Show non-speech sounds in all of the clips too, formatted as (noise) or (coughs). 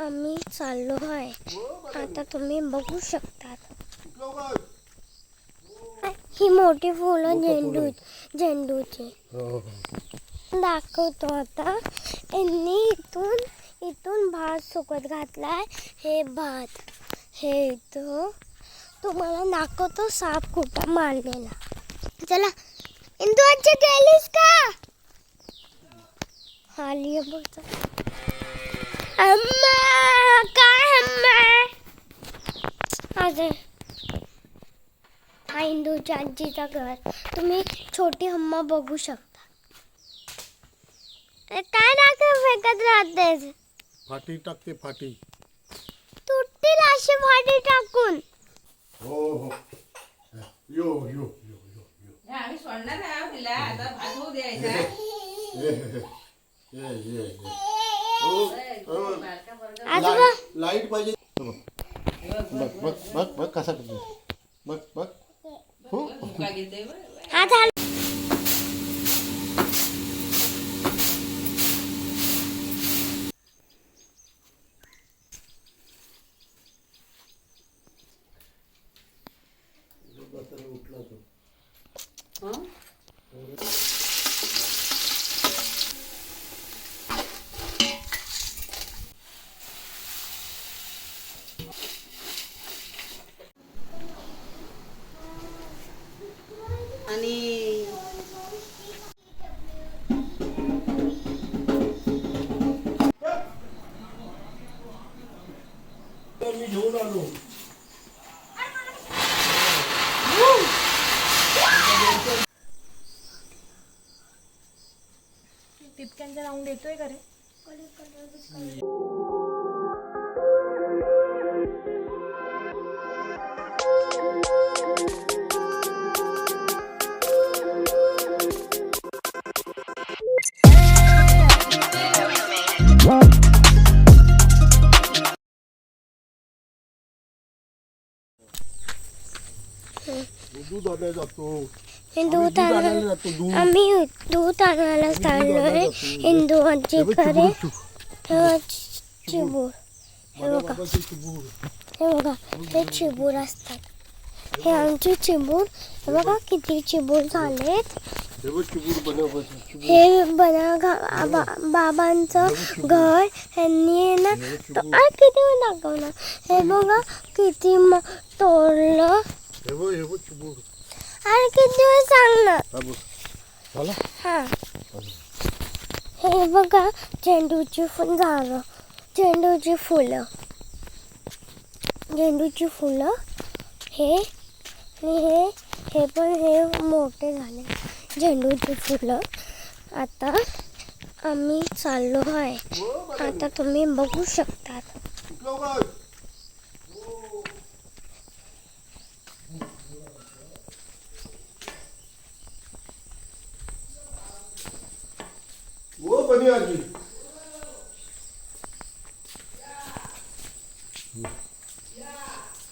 आम्ही चाललो आहे. आता तुम्ही बघू शकतात. ही मोठी फुलं झेंडू झेंडूची. दाखवतो आता. यांनी इथून इथून भात सुकत घातलाय. हे भात. हे इथं. तुम्हाला दाखवतो साप कुठं मारलेला. चला. इंदू गेलीस का? आहे बघ. अम्मा काय अम्मा? अजय हा इंदूच्या आजीचा घर. तुम्ही छोटी अम्मा बघू शकता. अरे काय दाखव फेकत राहतेस? फाटी टाकते फाटी. तुटतील अशी भाडी टाकून. हो हो. यो यो यो यो यो. आम्ही सोडणार आहे तिला आता भात होऊ द्यायचा. ये ये ये लाइट लाइट पाहिजे. बघ बघ बघ बघ कसा करतो बघ बघ. हो. टिपक्यांचा राऊंड येतोय का रे? दूध आणायला जातो. दूध जातो दूध आम्ही दूध आणायला चाललोय. हिंदू आजीकडे हे बघ, चिबूर हे बघा. हे बघा. हे चिबूर असतात. हे आमचे चिबूर. हे बघा किती चिबूर झालेत. हे हे बना बाबांचं घर. आहे ना किती दाखवणार हे बघा किती तोडलं. आणि किती हा बघ झाला? हा. हे बघा झेंडूची फुल झाडं झेंडूची फुलं. झेंडूची फुलं हे हे हे पण हे मोठे झाले. झेंडूची फुलं. आता आम्ही चाललो आहे. आता तुम्ही बघू शकतात. आजी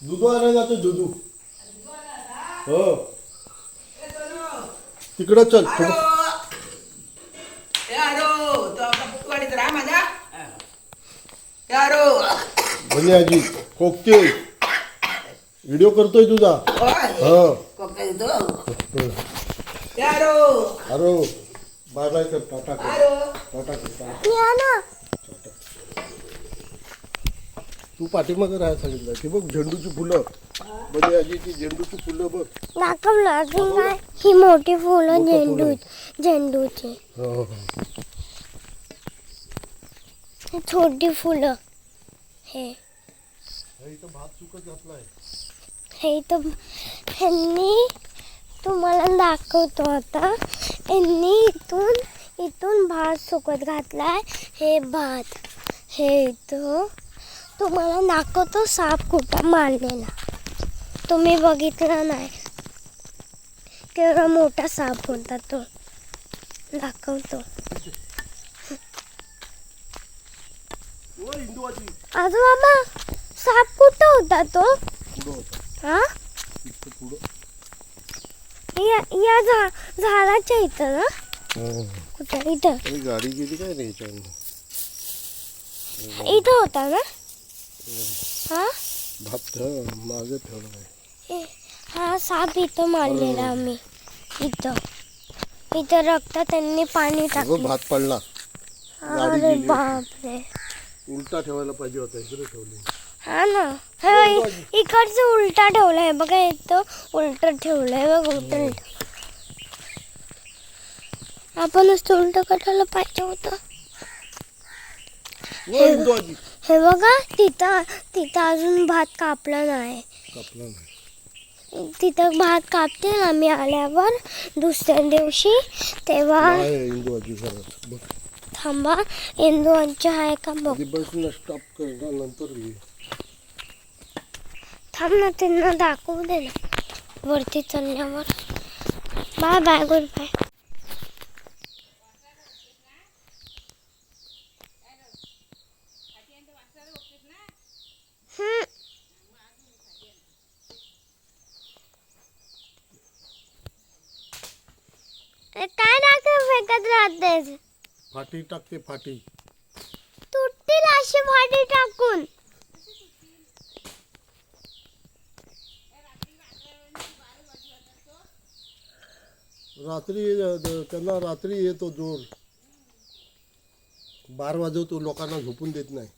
दुधू आणायला जातो दुधू. हो. तिकडं चल. थोडं बनी आजी कोकते व्हिडिओ करतोय तुझा. हो. कोकता अरे टाटा टाटा तू पाठीमागं राहायला सांगितलं. की बघ झेंडूची फुलं. बनी आजीची झेंडूची फुलं बघ. दाखवलं अजून काय ही मोठी फुलं झेंडू. झेंडूची. हो हो. ही छोटी फुलं. हे इथं भात सुकत घातलाय. हे इथं ह्यांनी तुम्हाला दाखवतो आता. यांनी इथून इथून भात सुकत घातलाय. हे भात हे इथं. तुम्हाला दाखवतो साप कुठं मारलेला. तुम्ही बघितला नाही. केवढा मोठा साप होता तो. दाखवतो. आजी आजोबा साप कुठं होता तो? हा? या या झा झाडाच्या इथं ना? हो. कुठं? इथं. अरे गाडी गेली काय ह्याच्यावर इथं होता ना? हा? भात मागे ठेवलं नाही ए, हा साप इथं मारलेला आम्ही. इथं. इथं रक्त त्यांनी पाणी अगं टाकलं. भात पडला. गाडी अरे गेली. बापरे. उलटा ठेवायला पाहिजे होता इकडे ठेवली. हा ना. हे इकडचं उलटा ठेवलाय. बघा इथं उलट ठेवलंय. बघ उलट आपणच ते उलट कटायला पाहिजे होतं. हे बघा तिथं तिथं अजून भात कापला नाही. तिथं भात कापते ना आम्ही आल्यावर दुसऱ्या दिवशी तेव्हा इंदू बघ. थांबा इंदू आहे का बघ? स्टॉप नंतर थांब ना त्यांना दाखवू दे ना. वरती चढल्यावर बाय बाय गुड बाय काय दाखव फेकत राहतेस? फाटी टाकते फाटी. तुटतील अशी भाडी टाकून. रात्री त्यांना रात्री येतो जोर. बार वाजवतो लोकांना झोपून देत नाही.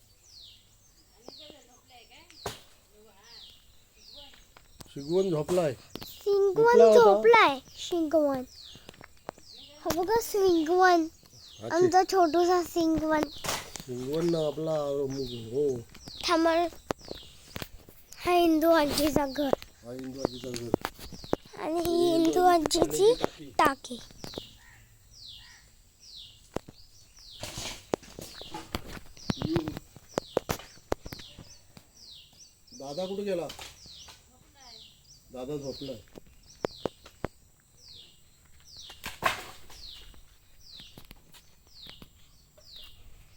शिगवण झोपलाय. शिंगवण होता? झोपलाय. शिंगवण. हा बघा शिंगवण. आमचा छोटूसा शिंगवण. शिगवण ना आपला हो. थांबा. हा हिंदू आजीचा घर. हा इंदू आजीचा घर. आणि ही हिंदू आजीची टाकी. दादा कुठे गेला? दादा झोपलाय.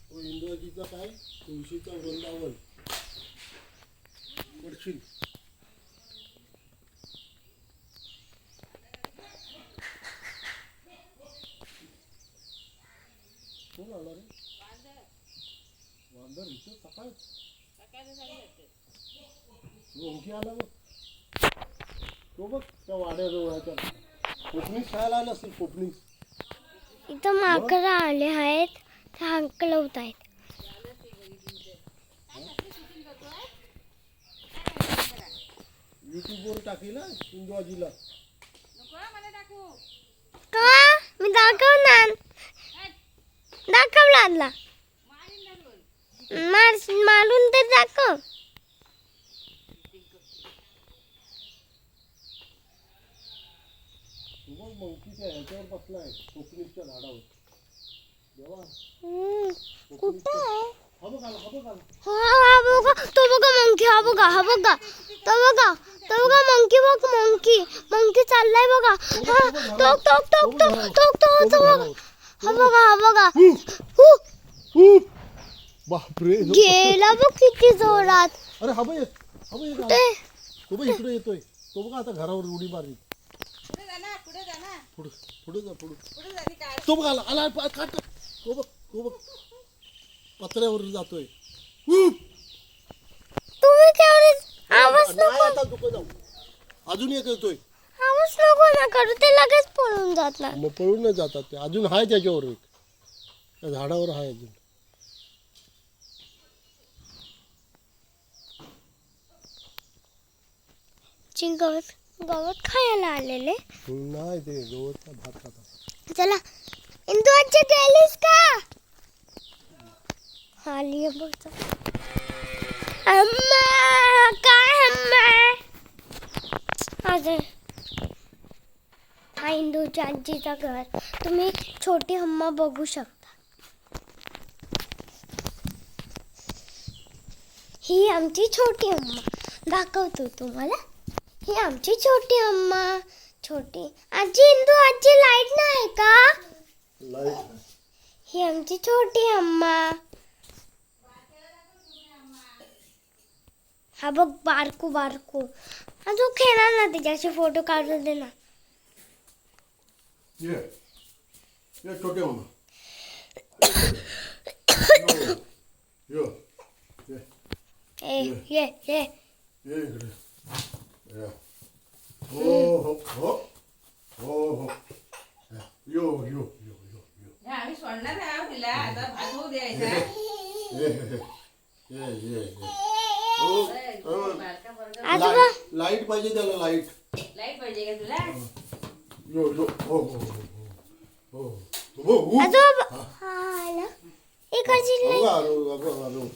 तो इंदुआजीचा काय? तुळशीचा वृंदावन. पडशील कोण आला रे वांदर इथं सकाळ ओंकी आला बघ. तो बघ त्या वाड्याजवळच्या कोकणीस खायला आला असेल कोकणीस. इथं माकडं आले आहेत ते हंकलवत आहेत. युट्यूबवर टाकील का? मी दाखवणार दाखवला मार मारून ते दाखव तू बघ मंकीच्या ह्याच्यावर बसलाय कोकणीसच्या झाडावर. देवा. हम्म, कुठं आहे? हा बघ आला हा बघ. आला हा हा बघा तो बघा मंकी हा बघा हा बघा. तो बघा तो बघा मंकी बघ मंकी. मंकी चाललाय बघा. हा टोक टोक टोक टोक टोक टोक तो बघा. हा बघा हा बघा. हु! बापरे. जो- गेला बघ किती जोरात. अरे हा बघ हा बघ एक. आला. ते तो बघ इकडे येतोय. तो बघा आता घरावर उडी मारली. पुढे पुढे जा पुढे. पुढे जा ती बघ आला आला काट तो. बघ तो बघ. पत्र्यावर जातोय. नाही अजून एक येतोय. आवाज नको ना करू ते लगेच पळून जातात. मग पळूनच जातात ते. अजून आहे त्याच्यावर एक. त्या झाडावर आहे अजून. चिंग गवत गवत खायला आलेले नाही ते गवतचा भात खातात चला इंदू आजी गेलीस का आली आहे बघ. अम्मा काय अम्मा? आज हा इंदूच्या आजीचा घर। तुम्ही छोटी अम्मा बघू शकता। ही आमची छोटी अम्मा। दाखवतो तुम्हाला ही आमची छोटी अम्मा. छोटी. आजी इंदू आजी लाइट नाही का? लाइट ही आमची छोटी अम्मा. हा बघ बारकू बारकू. हा जो खेळणार ना त्याच्याशी फोटो काढून दे ना. ये. ये छोटे (coughs) (coughs) यो. ये. ये. ये इकडे या. हो हो हो हो हो यो यो यो यो यो हे आम्ही सोडणार आहे तिला आता भात होऊ द्यायचा. ये ये ये ये हो हो. बारका पोरगा. आजोबा. लाइट लाइट पाहिजे त्याला लाइट लाइट पाहिजे का तुला? यो यो हो हो हो हो हो हो हो आजोबा. हा आला. इकडची अगं आरो अगं आरो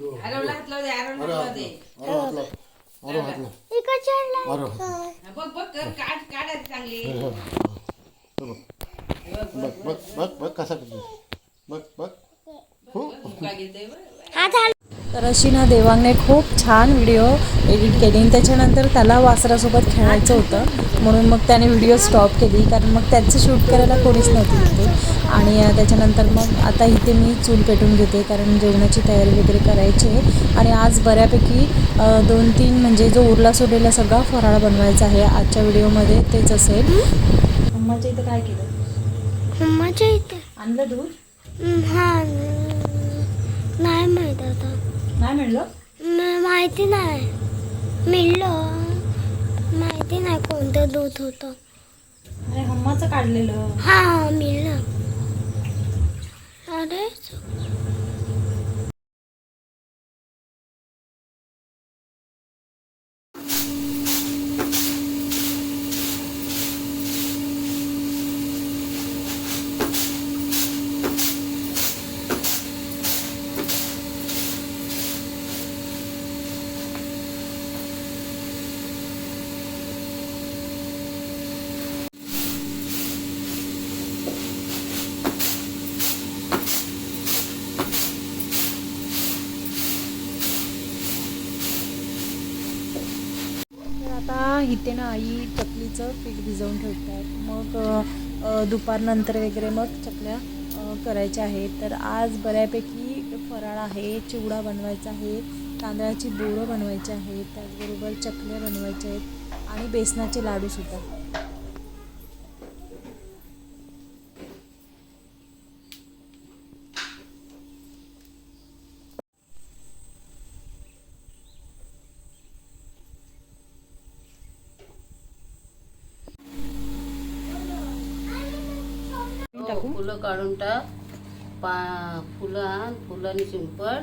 यो आरवला हात लावू दे आरवला अरे हात लावू दे. हातला आरो हातला आरो हातला इकडची आणला आरो हा, बघ बघ कर काढ काढ आधी चांगली बघ बघ बघ बघ बघ कसा करतो बघ बघ हो. हा तर अशी ना देवांगने खूप छान व्हिडिओ एडिट केली. आणि त्याच्यानंतर त्याला वासरासोबत खेळायचं होतं. म्हणून मग त्याने व्हिडिओ स्टॉप केली. कारण मग त्याचं शूट करायला कोणीच नव्हती तिथे. आणि त्याच्यानंतर मग आता इथे मी चूल पेटून घेते. कारण जेवणाची तयारी वगैरे करायची आहे. आणि आज बऱ्यापैकी दोन तीन म्हणजे जो उरला सोडलेला सगळा फराळ बनवायचा आहे. आजच्या व्हिडिओमध्ये तेच असेल. अम्माच्या इथं काय केलं? येते आणलं दूध? हा नाही माहीत आता. नाही मिळलं म- माहिती नाही. मिळलं. माहिती नाही कोणतं दूध होतं. अरे हम्माचं काढलेलं. हा मिळलं. अरे तर आता इथे ना आई चकलीचं पीठ भिजवून ठेवतात. मग दुपारनंतर वगैरे मग चकल्या करायच्या आहेत. तर आज बऱ्यापैकी फराळ आहे चिवडा बनवायचा आहे तांदळाची बोरं बनवायची आहेत त्याचबरोबर चकल्या बनवायच्या आहेत आणि बेसनाचे लाडूसुद्धा. हो, फुलं काढून टाक पा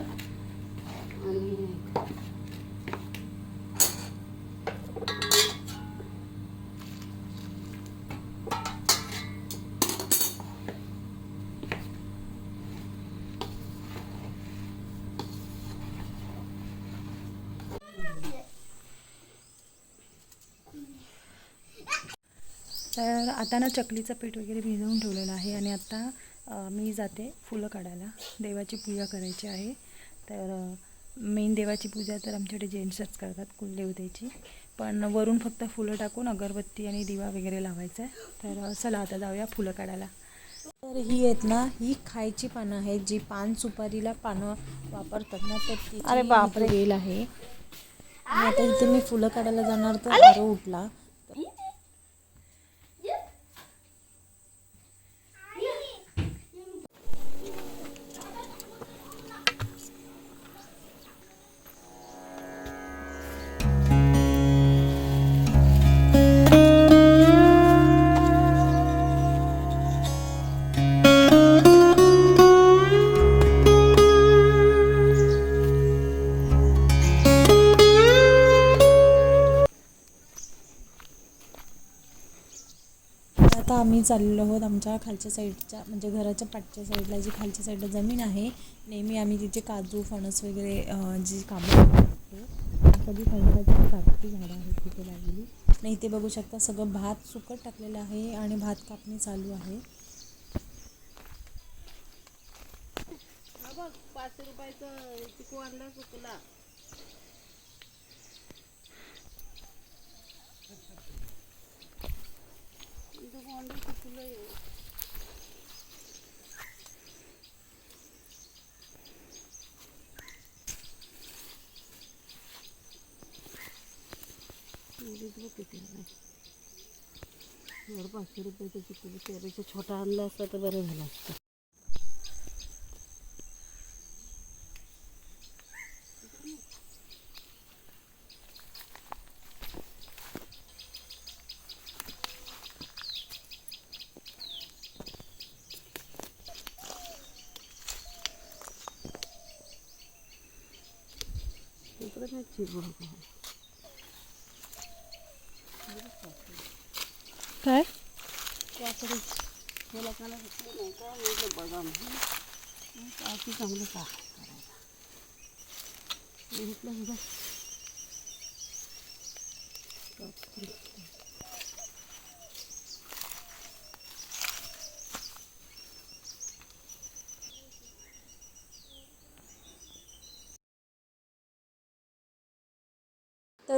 तर आता ना चकलीचं पीठ वगैरे भिजवून ठेवलेलं आहे आणि आता मी जाते फुलं काढायला. देवाची पूजा करायची आहे. तर मेन देवाची पूजा तर आमच्याकडे जेंट्सच करतात कुलदेवतेची. पण वरून फक्त फुलं टाकून अगरबत्ती आणि दिवा वगैरे लावायचा आहे. तर चला आता जाऊया फुलं काढायला. तर ही आहेत ना ही खायची पानं आहेत जी पान सुपारीला पानं वापरतात ना तर अरे बापरे. वेल आहे. आता इथे मी फुलं काढायला जाणार तर आरो उठला. चाललेलो आहोत आमच्या खालच्या साईडच्या म्हणजे घराच्या पाठच्या साईडला जी खालच्या साईडला जमीन आहे नेहमी आम्ही तिथे काजू फणस वगैरे जी कामं करतो कधी फणसाची कापटी झाडं आहेत तिथे लागलेली. नाही इथे बघू शकता सगळं भात सुकट टाकलेलं आहे आणि भात कापणी चालू आहे. पाच रुपयाचं चिकू आणला सुकला. पाचशे रुपयाचं चिकू त्यापेक्षा छोटा आणला असता तर बरं झालं असतं ki Thank you.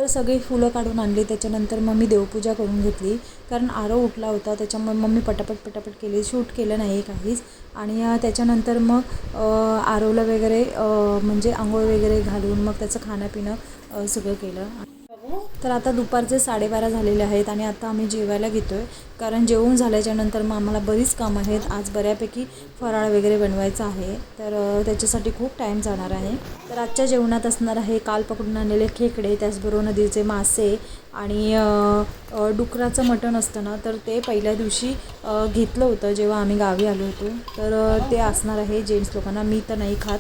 सगळी फुलं काढून आणली. त्याच्यानंतर मग मी देवपूजा करून घेतली. कारण आरव उठला होता. त्याच्यामुळे मम्मी पटापट पटापट केली. शूट केलं नाही काहीच. आणि त्याच्यानंतर मग अं, आरवला वगैरे म्हणजे आंघोळ वगैरे घालून मग त्याचं खाणं पिणं सगळं केलं. तर आता दुपारचे साडेबारा झालेले आहेत आणि आता आम्ही जेवायला घेतो आहे कारण जेवून झाल्याच्यानंतर मग आम्हाला बरीच कामं आहेत. आज बऱ्यापैकी फराळ वगैरे बनवायचा आहे. तर त्याच्यासाठी खूप टाईम जाणार आहे. तर आजच्या जेवणात असणार आहे काल पकडून आणलेले खेकडे त्याचबरोबर नदीचे मासे आणि डुकराचं मटण असतं ना तर ते पहिल्या दिवशी घेतलं होतं जेव्हा आम्ही गावी आलो होतो. तर ते असणार आहे जेंट्स लोकांना. मी तर नाही खात.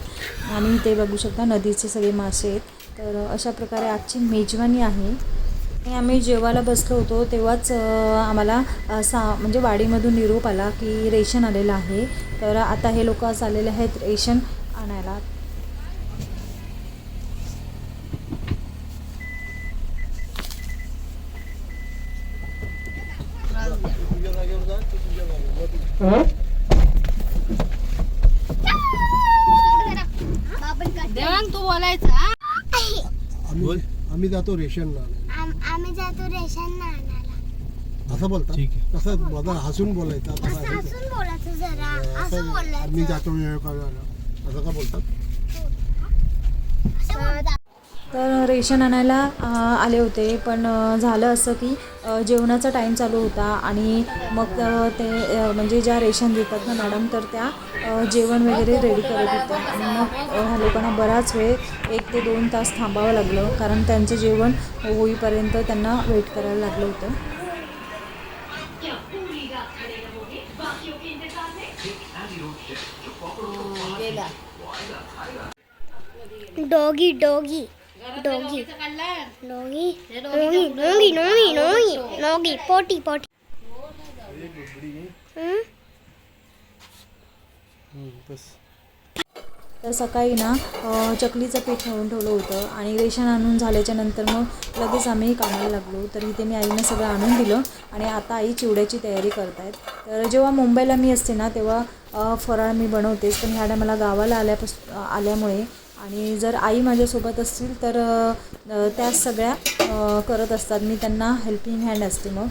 आणि ते बघू शकता नदीचे सगळे मासे आहेत. तर अशा प्रकारे आजची मेजवानी आहे. आणि आम्ही जेवायला बसलो होतो तेव्हाच आम्हाला सा म्हणजे वाडीमधून निरोप आला की रेशन आलेलं आहे. तर आता हे लोक आज आलेले आहेत रेशन आणायला देवांग तू बोलायचा बोल आम्ही जातो रेशन आणायला. आम- आम्ही जातो रेशन आणायला. असं बोलता ठीक आहे. कसं हसून बोलायचं. आता असं हसून बोलायचं जरा. असं असं आम्ही बोलायचं जातो करायला असं का बोलतात? असं बोलतात. तर रेशन आणायला आले होते. पण झालं असं की जेवणाचा टाईम चालू होता आणि मग ते म्हणजे ज्या रेशन देतात ना मॅडम तर त्या जेवण वगैरे रेडी करत होत्या. आणि मग ह्या लोकांना बराच वेळ एक ते दोन तास थांबावं लागलं. कारण त्यांचं जेवण होईपर्यंत त्यांना वेट करायला लागलं होतं. Doggy doggy. Doggy. Doggy. Doggy doggy doggy doggy doggy. Potty potty. हं? तर सकाळी ना चकलीचं पीठ मळून ठेवलं होतं आणि रेशन आणून झाल्याच्यानंतर मग लगेच आम्ही कामाला लागलो. तर इथे मी आईनं सगळं आणून दिलं आणि आता आई चिवड्याची तयारी करतायत. तर जेव्हा मुंबईला मी असते ना तेव्हा फराळ मी बनवतेच. पण ह्या मला गावाला आल्यापास आल्यामुळे आणि जर आई माझ्यासोबत असतील तर त्या सगळ्या करत असतात. मी त्यांना हेल्पिंग हँड असते मग.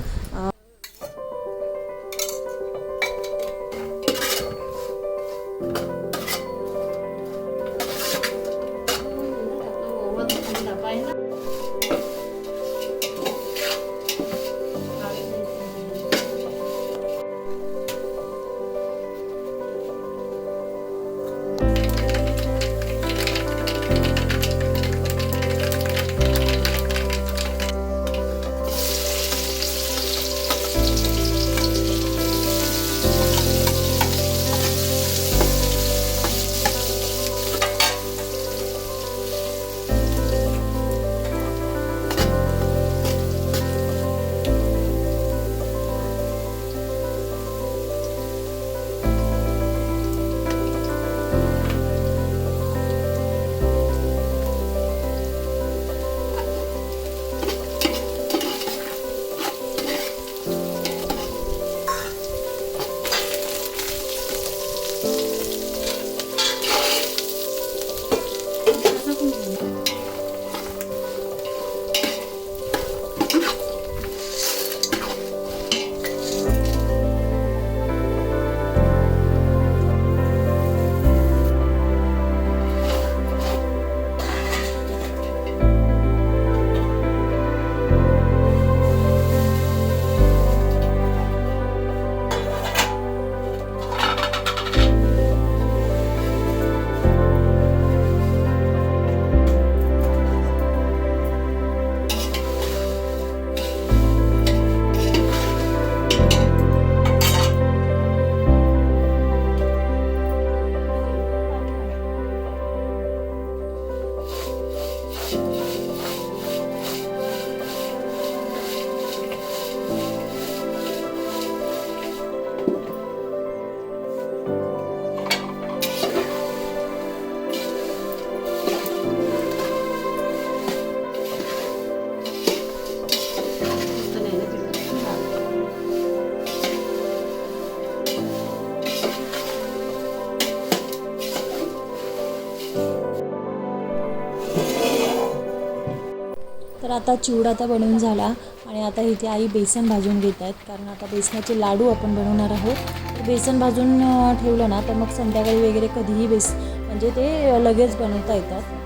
आता चिवडा आता बनवून झाला आणि आता इथे आई बेसन भाजून घेत आहेत. कारण आता बेसनाचे लाडू आपण बनवणार आहोत. तर बेसन भाजून ठेवलं ना तर मग संध्याकाळी वगैरे कधीही बेस म्हणजे ते लगेच बनवता येतात.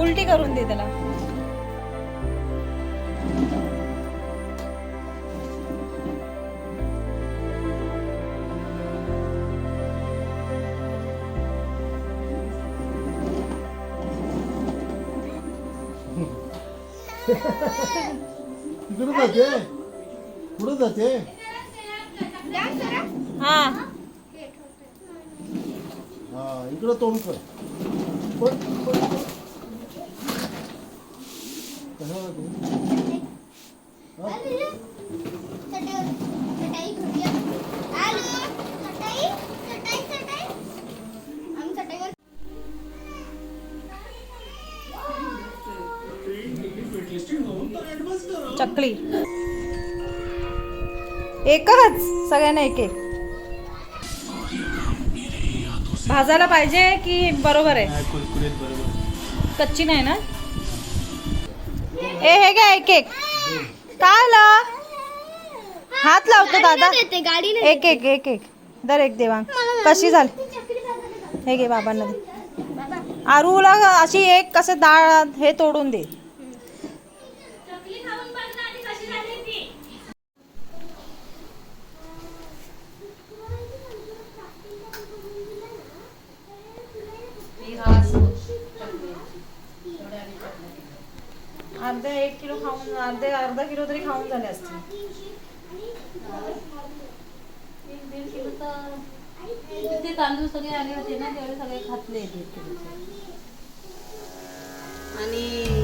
उलटी करून दे त्याला. जाते? पुढे जाते हा. हा इकडं तोंड कर. चकली. एकच सगळ्यांना एक. एक भाजायला पाहिजे की बरोबर आहे? कच्ची नाही ना? ए हे घ्या एक एक काय आलं? हात लावतो दादा. एक एक एक एक दर एक देवांग कशी झाली? हे घे बाबांना आरूला अशी एक कसं डाळ हे तोडून दे. अर्धा एक किलो खाऊन अर्धे अर्धा किलो तरी खाऊन झाले असते ते तांदूळ सगळे आले होते ना तेवढे सगळे खातले एक किलोचे. आणि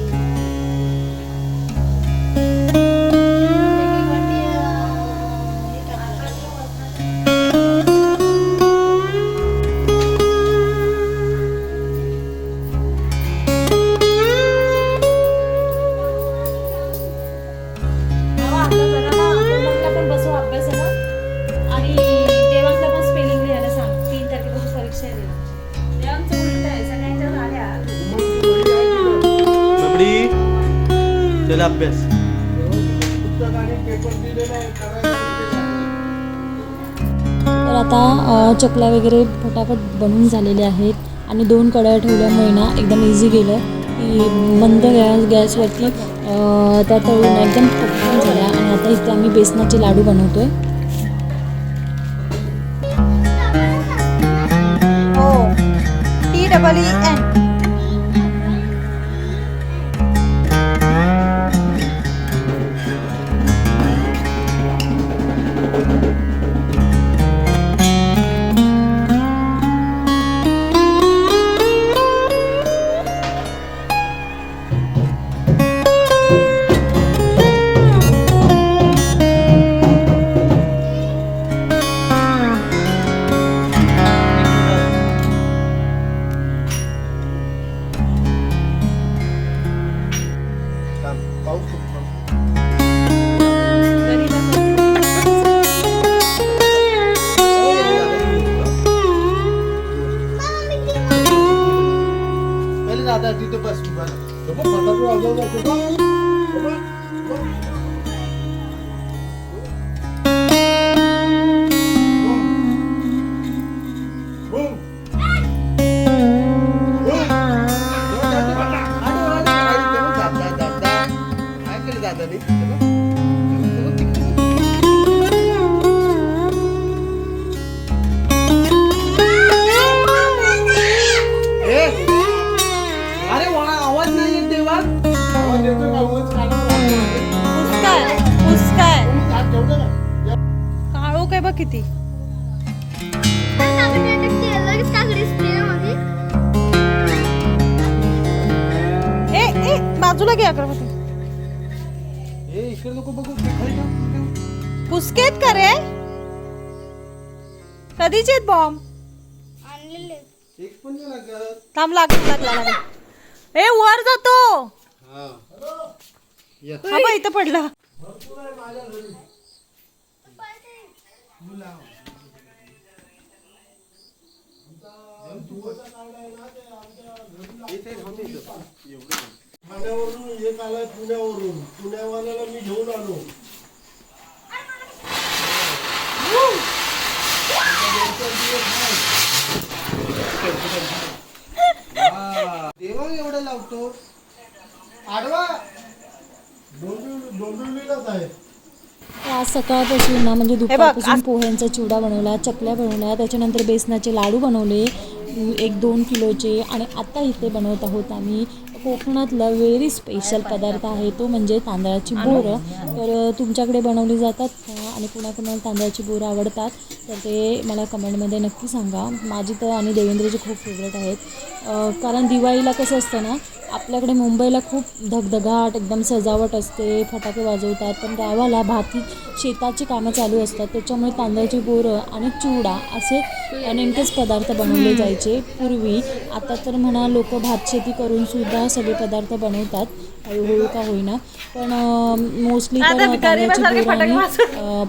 आता चकल्या वगैरे फटाफट बनून झालेले आहेत आणि दोन कढया ठेवल्यामुळे ना एकदम इझी गेलं की मंद गॅस गॅसवरती त्या तळून एकदम पटकन झाल्या आणि आता इथे आम्ही बेसनाचे लाडू बनवतोय. हो. आहे डबल ई एन. बरं. हे बघ, एक पण नाही लागत. थांब लागला लागला लागला. ए वर जातो हा. हा इथं पडला. इथे थांबते इथं. एवढं ठाण्यावरून एक आलाय पुण्यावरून. पुण्यावाल्याला मी घेऊन आलो. देवा एवढं लावतो. आडवा. डोंबिवली डोंबिवलीलाच आहे आज सकाळपासून ना म्हणजे दुपारपासून पोह्यांचा चिवडा बनवला चकल्या बनवल्या त्याच्यानंतर बेसनाचे लाडू बनवले एक दोन किलोचे आणि आत्ता इथे बनवत आहोत आम्ही कोकणातला व्हेरी स्पेशल पदार्थ आहे तो म्हणजे तांदळाची बोरं. तर तुमच्याकडे बनवली जातात आणि आणि कुणाकुणाला तांदळाची बोरं आवडतात तर ते मला कमेंटमध्ये नक्की सांगा. माझी तर आणि देवेंद्रचे खूप फेवरेट आहेत. कारण दिवाळीला कसं असतं ना आपल्याकडे मुंबईला खूप धगधगाट एकदम सजावट असते फटाके वाजवतात पण गावाला भाती शेताची कामं चालू असतात त्याच्यामुळे तांदळाची बोरं आणि चिवडा असे नेमकेच पदार्थ बनवले जायचे. पूर्वी आता तर म्हणा लोक भात शेती करून सुद्धा सगळे पदार्थ बनवतात. हळूहळू का होईना. पण मोस्टली तर तांदळाची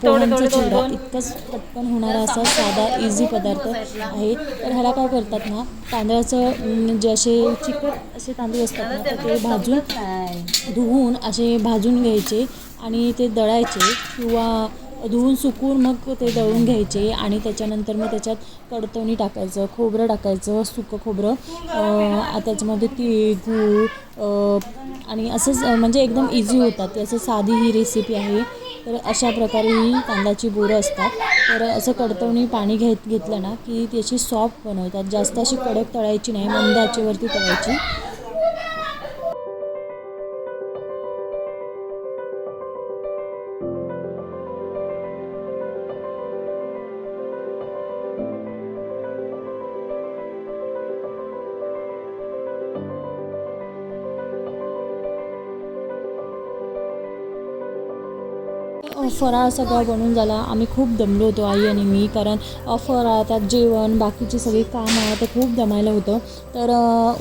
पोह्यांचा चिवडा इतकंच पटकन होणारा असा साधा इझी पदार्थ आहे. तर ह्याला काय करतात ना तांदळाचं जे असे चिकट असे तांदूळ असतात ना ते भाजून धुवून असे भाजून घ्यायचे आणि ते दळायचे किंवा धुवून सुकून मग ते दळून घ्यायचे आणि त्याच्यानंतर मग त्याच्यात कडतवणी टाकायचं खोबरं टाकायचं सुकं खोबरं. त्याच्यामध्ये तीळ गूळ आणि असंच म्हणजे एकदम इझी होतात. ती असं साधी ही रेसिपी आहे. तर अशा प्रकारे ही तांदळाची बोरं असतात. तर असं कडतवणी पाणी घेत घेतलं ना की त्याची सॉफ्ट बनवतात. जास्त अशी कडक तळायची नाही मंद आचेवरती तळायची. फराळ सगळा बनून झाला. आम्ही खूप दमलो होतो आई आणि मी कारण फराळ त्यात जेवण बाकीची सगळी कामं ते खूप दमायला होतं. तर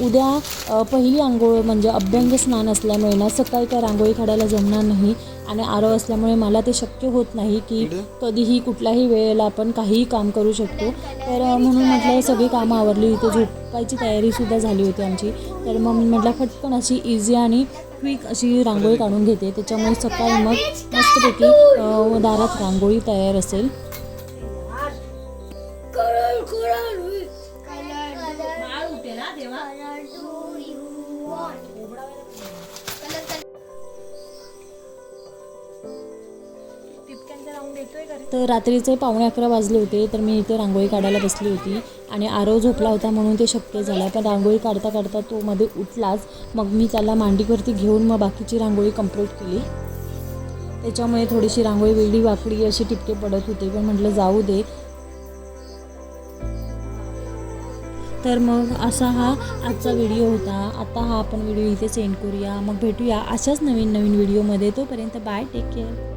उद्या पहिली आंघोळ म्हणजे अभ्यंग स्नान असल्यामुळे ना सकाळी काय रांगोळी काढायला जमणार नाही आणि आरव असल्यामुळे मला ते शक्य होत नाही की कधीही कुठल्याही वेळेला आपण काहीही काम करू शकतो. तर म्हणून म्हटलं सगळी कामं आवरली इथे झोपायची तयारीसुद्धा झाली होती आमची. तर मग मी म्हटलं फटकन अशी इझी आणि क्विक अशी रांगोळी काढून घेते. त्याच्यामुळे सकाळी मग मस्तपैकी दारात रांगोळी तयार असेल. तर रात्रीचे पावणे अकरा वाजले होते तर मी इथे रांगोळी काढायला बसली होती आणि आरव झोपला होता म्हणून ते शक्य झालं. पण रांगोळी काढता काढता तो मध्ये उठलाच. मग मी त्याला मांडीवरती घेऊन मग बाकीची रांगोळी कंप्लीट केली. त्याच्यामुळे थोडीशी रांगोळी वेगळी वाकडी अशी टिपके पडत होते. पण म्हटलं जाऊ दे. तर मग असा हा आजचा व्हिडिओ होता. आता हा आपण व्हिडिओ इथे सेंड करूया. मग भेटूया अशाच नवीन नवीन व्हिडिओमध्ये. तोपर्यंत बाय टेक केअर